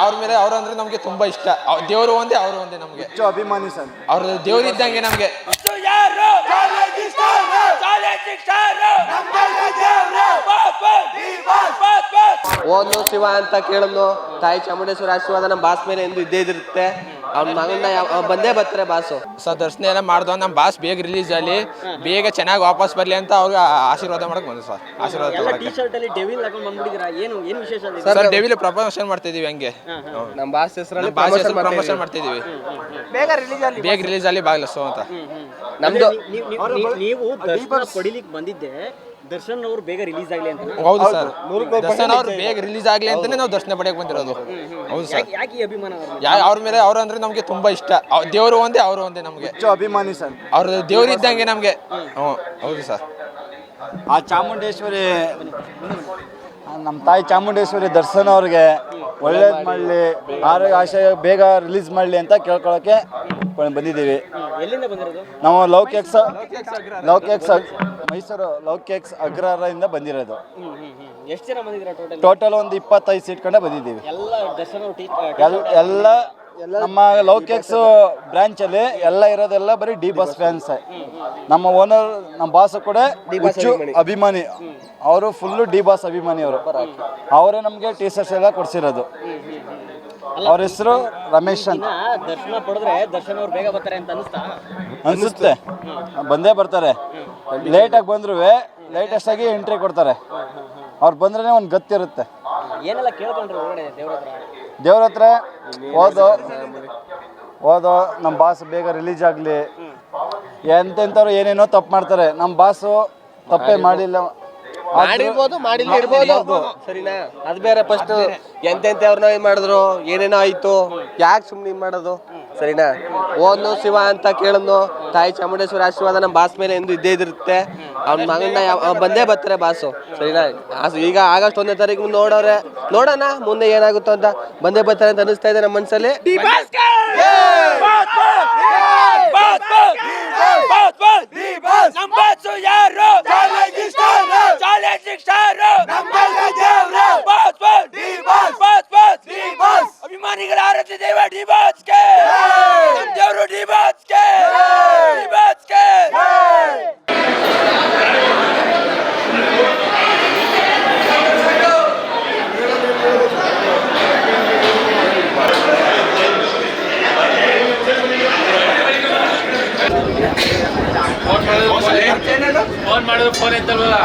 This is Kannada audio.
ಅವ್ರ ಮೇಲೆ ಅವ್ರು ಅಂದ್ರೆ ನಮ್ಗೆ ತುಂಬಾ ಇಷ್ಟ. ದೇವರು ಒಂದೇ ಅವರು ಒಂದೇ ನಮ್ಗೆ. ಅಭಿಮಾನಿ ಸರ್. ಅವ್ರ ದೇವ್ರು ಇದ್ದಂಗೆ ನಮ್ಗೆ. ಓದ್ನು ಶಿವ ಅಂತ ಕೇಳಿದ್ಲು ತಾಯಿ ಚಾಮುಂಡೇಶ್ವರ ಆಶೀರ್ವಾದ ನಮ್ಮ ಬಾಸ್ ಮೇಲೆ ಎಂದು ಇದ್ದೇ ಇದಿರುತ್ತೆ ಅವ್ನ ಮಗನ ಬಂದೇ ಬರ್ತಾರೆ ಬಾಸು. ಸೊ ದರ್ಶನ ಎಲ್ಲ ಮಾಡ್ದೋ ನಮ್ಮ ಬಾಸ್ ಬೇಗ ರಿಲೀಸ್ ಆಗಲಿ ಬೇಗ ಚೆನ್ನಾಗಿ ವಾಪಸ್ ಬರಲಿ ಅಂತ ಅವ್ರಿಗೆ ಆಶೀರ್ವಾದ ಮಾಡಕ್ ಬಂದು ಸರ್. ಆಶೀರ್ವಾದ ಟಿ ಶರ್ಟ್ ಅಲ್ಲಿ ಡೆವಿಲ್ ಹಾಕೊಂಡು ಬಂದ್ಬಿಟ್ಟಿದ್ದೀರಾ? ಏನು ಏನು ವಿಶೇಷ ಇದೆ? ಸರ್ ಡೆವಿಲ್ ಪ್ರಮೋಷನ್ ಮಾಡ್ತಿದೀವಿ ಹಂಗೆ. ನಮ್ಮ ಬಾಸ್ ಹೆಸರಲ್ಲಿ ಬಾಸ್ ಹೆಸರು ಪ್ರಮೋಷನ್ ಮಾಡ್ತಿದೀವಿ. ಬೇಗ ರಿಲೀಸ್ ಆಗಲಿ ಬಾಗ್ಲ ಸೊ ಅಂತ. ನಮ್ದು ನೀವು ದರ್ಶನ ಪಡಿಲಿಕ್ಕೆ ಬಂದಿದ್ದೆ. ದರ್ಶನ್ ಅವರು ಬೇಗ ರಿಲೀಸ್ ಆಗ್ಲಿ ಅಂತ. ಹೌದು ಸರ್. ದರ್ಶನ್ ಅವ್ರು ಬೇಗ ರಿಲೀಸ್ ಆಗಲಿ ಅಂತಾನೆ ನಾವು ದರ್ಶನ ಪಡೆಯಕ್ ಬಂದಿರೋದು. ಹೌದು ಸರ್. ಯಾಕೆ ಈ ಅಭಿಮಾನ ಅವ್ರ? ಮೇಲೆ? ಯಾ ಅವ್ರ ಮೇಲೆ ಅವ್ರು ಅಂದ್ರೆ ನಮ್ಗೆ ತುಂಬಾ ಇಷ್ಟ. ದೇವರು ದೇವ್ರು ಒಂದೇ ಅವರು ಒಂದೇ ನಮಗೆ. ಹೆಚ್ಚು ಅಭಿಮಾನಿ ಸರ್. ಅವ್ರ ದೇವ್ರು ಇದ್ದಂಗೆ ನಮ್ಗೆ. ಹ್ಞೂ ಹೌದು ಸರ್. ಆ ಚಾಮುಂಡೇಶ್ವರಿ ನಮ್ಮ ತಾಯಿ ಚಾಮುಂಡೇಶ್ವರಿ ದರ್ಶನ್ ಅವ್ರಿಗೆ ಒಳ್ಳೇದು ಮಾಡಲಿ ಆರೋಗ್ಯ ಆಶಯ ಬೇಗ ರಿಲೀಸ್ ಮಾಡಲಿ ಅಂತ ಕೇಳ್ಕೊಳಕ್ಕೆ ಬಂದಿದ್ದೀವಿ. ಎಲ್ಲಿಂದ ಬಂದಿರೋದು? ನಾವು ಲವ್ ಕೇಕ್ಸ್ ಮೈಸೂರು ಲೌಕ್ಯಕ್ಸ್ ಅಗ್ರಹಾರದಿಂದ ಬಂದಿರೋದು. ಎಷ್ಟು ಜನ ಬಂದಿದ್ದೀರಾ ಟೋಟಲ್ ಟೋಟಲ್ ಒಂದು ಇಪ್ಪತ್ತೈದು ಸೀಟ್ ಕಂಡ ಬಂದಿದ್ದೀವಿ. ಎಲ್ಲ ನಮ್ಮ ಲವ್ ಎಲ್ ಎಲ್ಲ ನಮ್ಮ ಲೌಕ್ಯಕ್ಸ್ ಬ್ರಾಂಚಲ್ಲಿ ಎಲ್ಲ ಇರೋದೆಲ್ಲ ಬರೀ ಡಿ ಬಾಸ್ ಫ್ಯಾನ್ಸ್ ನಮ್ಮ ಓನರ್ ನಮ್ಮ ಬಾಸ್ ಕೂಡ ಹುಚ್ಚು ಅಭಿಮಾನಿ. ಅವರು ಫುಲ್ಲು ಡಿ ಬಾಸ್ ಅಭಿಮಾನಿ ಅವರು ಅವರೇ ನಮಗೆ ಟೀ ಶರ್ಟ್ಸ್ ಎಲ್ಲ ಕೊಡ್ಸಿರೋದು. ಅವ್ರ ಹೆಸರು ರಮೇಶ್ ಅಂತ. ದರ್ಶನ ಪಡೆದ್ರೆ ದರ್ಶನ್ ಅವ್ರು ಬೇಗ ಬರ್ತಾರೆ ಅಂತ ಅನಿಸ್ತಾ ಅನಿಸುತ್ತೆ. ಬಂದೇ ಬರ್ತಾರೆ. ಲೇಟಾಗಿ ಬಂದ್ರು ಲೇಟೆಸ್ಟ್ ಆಗಿ ಎಂಟ್ರಿ ಕೊಡ್ತಾರೆ. ಅವ್ರು ಬಂದ್ರೆ ಒಂದು ಗತ್ತಿರುತ್ತೆ. ಏನೆಲ್ಲ ಕೇಳ್ಕೊಂಡ್ರು ಒಳಗಡೆ ದೇವ್ರ ಹತ್ರ? ದೇವ್ರ ಹತ್ರ ಓದೋ ಓದೋ ನಮ್ಮ ಬಾಸ್ ಬೇಗ ರಿಲೀಸ್ ಆಗಲಿ. ಎಂತೆಂಥವ್ರು ಏನೇನೋ ತಪ್ಪು ಮಾಡ್ತಾರೆ. ನಮ್ಮ ಬಾಸು ತಪ್ಪೇ ಮಾಡಿಲ್ಲ. ಮಾಡಿರ್ಬೋದು ಮಾಡಿಲ್ಲ ಇರ್ಬೋದು ಸರಿನಾ? ಅದ್ ಬೇರೆ ಫಸ್ಟ್ ಎಂತೆಂತ ಅವ್ರನ್ನ ಇದು ಮಾಡಿದ್ರು? ಏನೇನೋ ಆಯ್ತು? ಯಾಕೆ ಸುಮ್ಮನೆ ಮಾಡೋದು? ಸರಿನಾ? ಓದ್ನು ಶಿವ ಅಂತ ಕೇಳನು ತಾಯಿ ಚಾಮುಂಡೇಶ್ವರಿ ಆಶೀರ್ವಾದ ನಮ್ಮ ಬಾಸ್ ಮೇಲೆ ಎಂದು ಇದ್ದೇ ಇದಿರುತ್ತೆ. ಅವ್ನ ಮಗನ ಬಂದೇ ಬರ್ತಾರೆ ಬಾಸು. ಸರಿನಾ? ಈಗ ಆಗಸ್ಟ್ ಒಂದನೇ ತಾರೀಕು ನೋಡೋರೆ. ನೋಡೋಣ ಮುಂದೆ ಏನಾಗುತ್ತೋ ಅಂತ. ಬಂದೇ ಬರ್ತಾರೆ ಅಂತ ಅನಿಸ್ತಾ ಇದೆ ನಮ್ಮ ಮನಸ್ಸಲ್ಲಿ ಡಿ ಬಾಸ್ಗೆ ನಮ್ಮ ದೇವರು ಡಿ ಬಾಸ್ಗೆ ಡಿ ಬಾಸ್ಗೆ ಫೋನ್ ಮಾಡಿದ್ರು ಫೋನ್ ಎತ್ತಲ್ವಲ್ಲ?